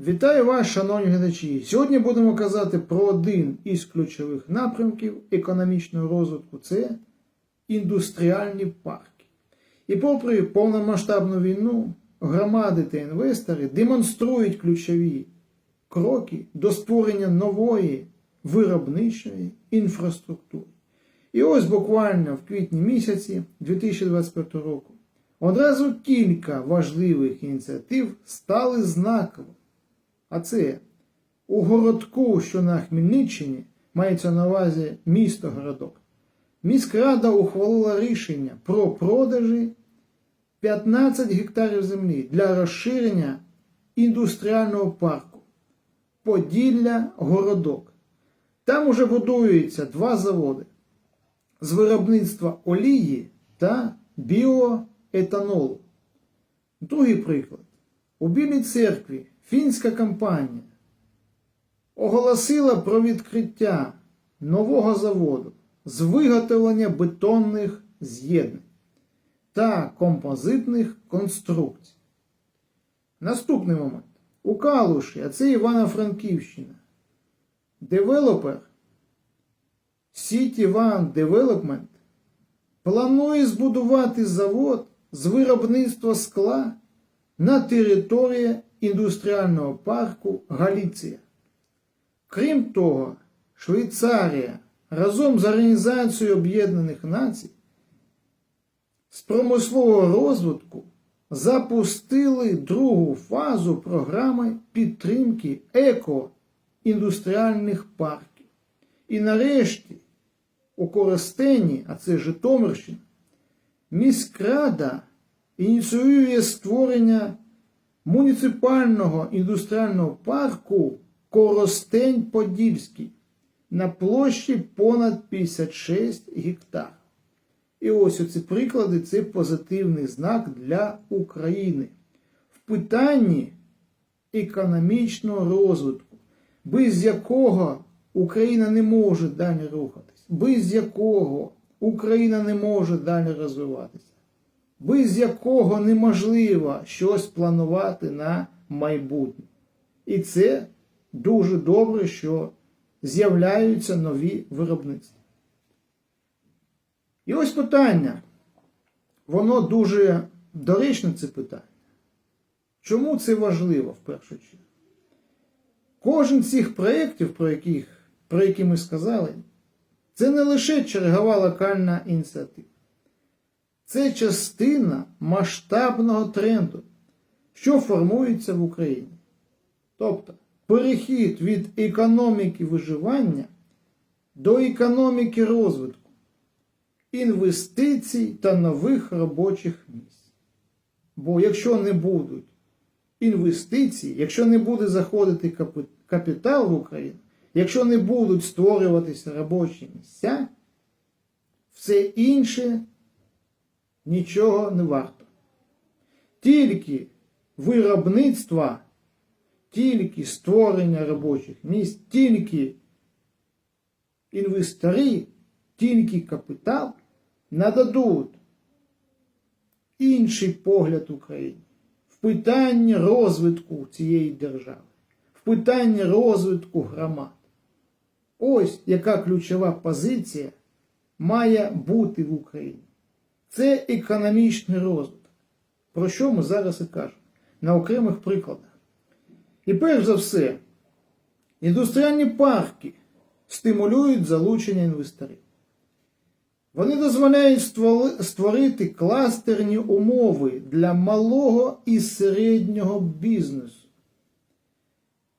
Вітаю вас, шановні глядачі! Сьогодні будемо казати про один із ключових напрямків економічного розвитку це індустріальні парки. І попри повномасштабну війну, громади та інвестори демонструють ключові кроки до створення нової виробничої інфраструктури. І ось буквально в квітні місяці 2025 року одразу кілька важливих ініціатив стали знаковими. А це у городку, що на Хмельниччині, мається на увазі місто городок. Міськрада ухвалила рішення про продажі 15 гектарів землі для розширення індустріального парку Поділля городок. Там уже будуються два заводи з виробництва олії та біоетанолу. Другий приклад. У Білій церкві фінська компанія оголосила про відкриття нового заводу з виготовлення бетонних з'єднань та композитних конструкцій. Наступний момент. У Калуші, а це Івано-Франківщина, девелопер City One Development планує збудувати завод з виробництва скла на території індустріального парку Галіція. Крім того, Швейцарія разом з Організацією Об'єднаних Націй з промислового розвитку запустили другу фазу програми підтримки екоіндустріальних парків. І нарешті у Коростені, а це Житомирщина, міськрада ініціює створення муніципального індустріального парку Коростень Подільський на площі понад 56 гектар. І ось оці приклади це позитивний знак для України в питанні економічного розвитку, без якого Україна не може далі рухатись, без якого Україна не може далі розвиватися без якого неможливо щось планувати на майбутнє. І це дуже добре, що з'являються нові виробництва. І ось питання. Воно дуже доречне це питання. Чому це важливо в першу чергу? Кожен з цих проєктів, про, про які ми сказали, це не лише чергова локальна ініціатива. Це частина масштабного тренду, що формується в Україні. Тобто перехід від економіки виживання до економіки розвитку, інвестицій та нових робочих місць. Бо якщо не будуть інвестиції, якщо не буде заходити капітал в Україну, якщо не будуть створюватися робочі місця, все інше нічого не варто. Тільки виробництва, тільки створення робочих місць, тільки інвестори, тільки капітал нададуть інший погляд України в питанні розвитку цієї держави, в питанні розвитку громад. Ось яка ключова позиція має бути в Україні. Це економічний розвиток, про що ми зараз і кажемо на окремих прикладах. І перш за все, індустріальні парки стимулюють залучення інвесторів. Вони дозволяють створити кластерні умови для малого і середнього бізнесу.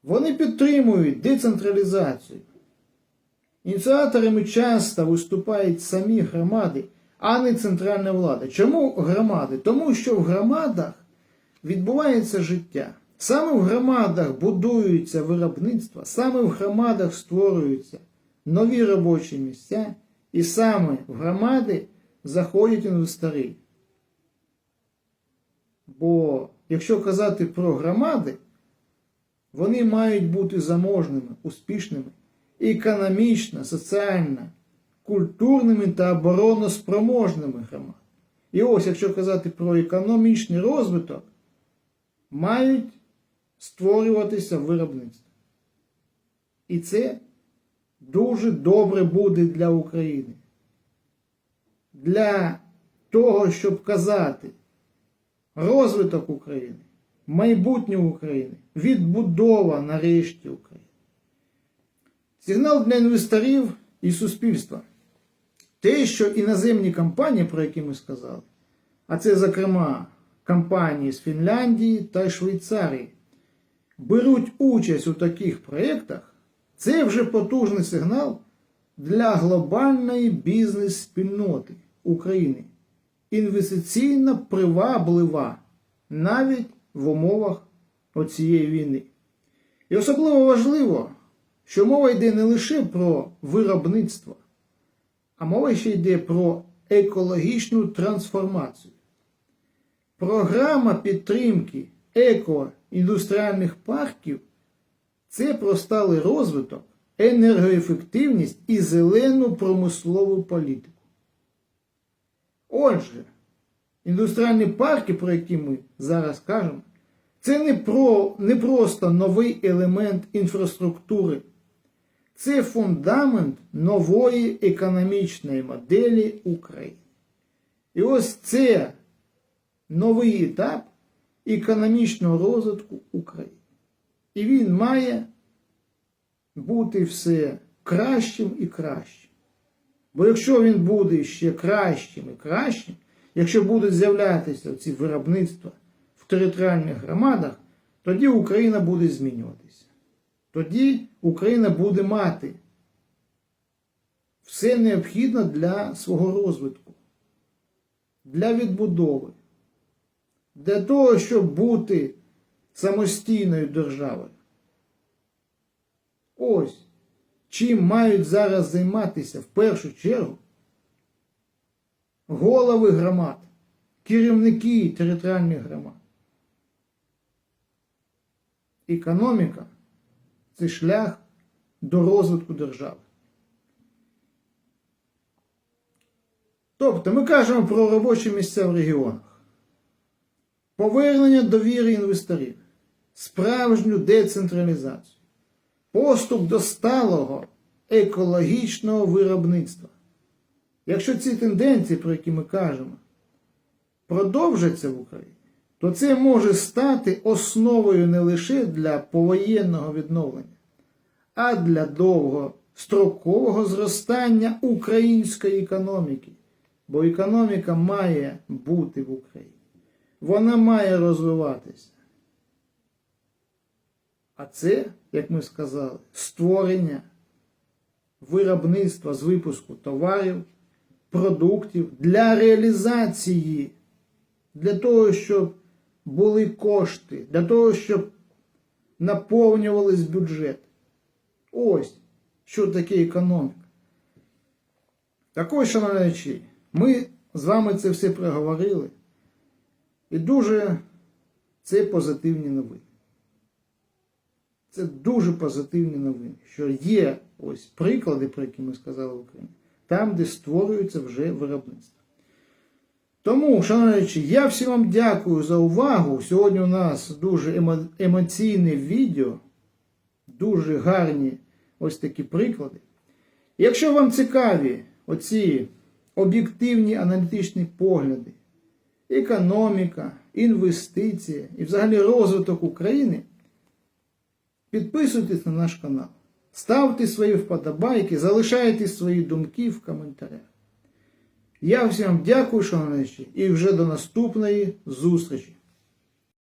Вони підтримують децентралізацію. Ініціаторами часто виступають самі громади а не центральна влада. Чому громади? Тому що в громадах відбувається життя. Саме в громадах будуються виробництва, саме в громадах створюються нові робочі місця, і саме в громади заходять інвестори. Бо якщо казати про громади, вони мають бути заможними, успішними, економічно, соціально культурними та обороноспроможними громадами. І ось, якщо казати про економічний розвиток, мають створюватися виробництво. І це дуже добре буде для України. Для того, щоб казати розвиток України, майбутнє України, відбудова нарешті України. Сигнал для інвесторів і суспільства. Те, що іноземні компанії, про які ми сказали, а це, зокрема, компанії з Фінляндії та Швейцарії, беруть участь у таких проєктах, це вже потужний сигнал для глобальної бізнес-спільноти України. Інвестиційно приваблива навіть в умовах оцієї війни. І особливо важливо, що мова йде не лише про виробництво, а мова ще йде про екологічну трансформацію. Програма підтримки екоіндустріальних парків це про сталий розвиток, енергоефективність і зелену промислову політику. Отже, індустріальні парки, про які ми зараз кажемо, це не, про, не просто новий елемент інфраструктури, це фундамент нової економічної моделі України. І ось це новий етап економічного розвитку України. І він має бути все кращим і кращим. Бо якщо він буде ще кращим і кращим, якщо будуть з'являтися ці виробництва в територіальних громадах, тоді Україна буде змінюватися. Тоді Україна буде мати все необхідне для свого розвитку, для відбудови, для того, щоб бути самостійною державою. Ось чим мають зараз займатися в першу чергу голови громад, керівники територіальних громад. Економіка це шлях до розвитку держави. Тобто ми кажемо про робочі місця в регіонах, повернення довіри інвесторів, справжню децентралізацію, поступ до сталого екологічного виробництва. Якщо ці тенденції, про які ми кажемо, продовжаться в Україні, то це може стати основою не лише для повоєнного відновлення, а для довгострокового зростання української економіки. Бо економіка має бути в Україні. Вона має розвиватися. А це, як ми сказали, створення виробництва з випуску товарів, продуктів для реалізації, для того, щоб були кошти, для того, щоб наповнювались бюджет. Ось що таке економіка. Також, шановні, ми з вами це все проговорили. І дуже це позитивні новини. Це дуже позитивні новини, що є ось приклади, про які ми сказали в Україні, там, де створюється вже виробництво. Тому, шановні, я всім вам дякую за увагу. Сьогодні у нас дуже емо- емоційне відео, дуже гарні ось такі приклади. Якщо вам цікаві оці об'єктивні аналітичні погляди, економіка, інвестиції і взагалі розвиток України, підписуйтесь на наш канал, ставте свої вподобайки, залишайте свої думки в коментарях. Я всім дякую, шановні, і вже до наступної зустрічі.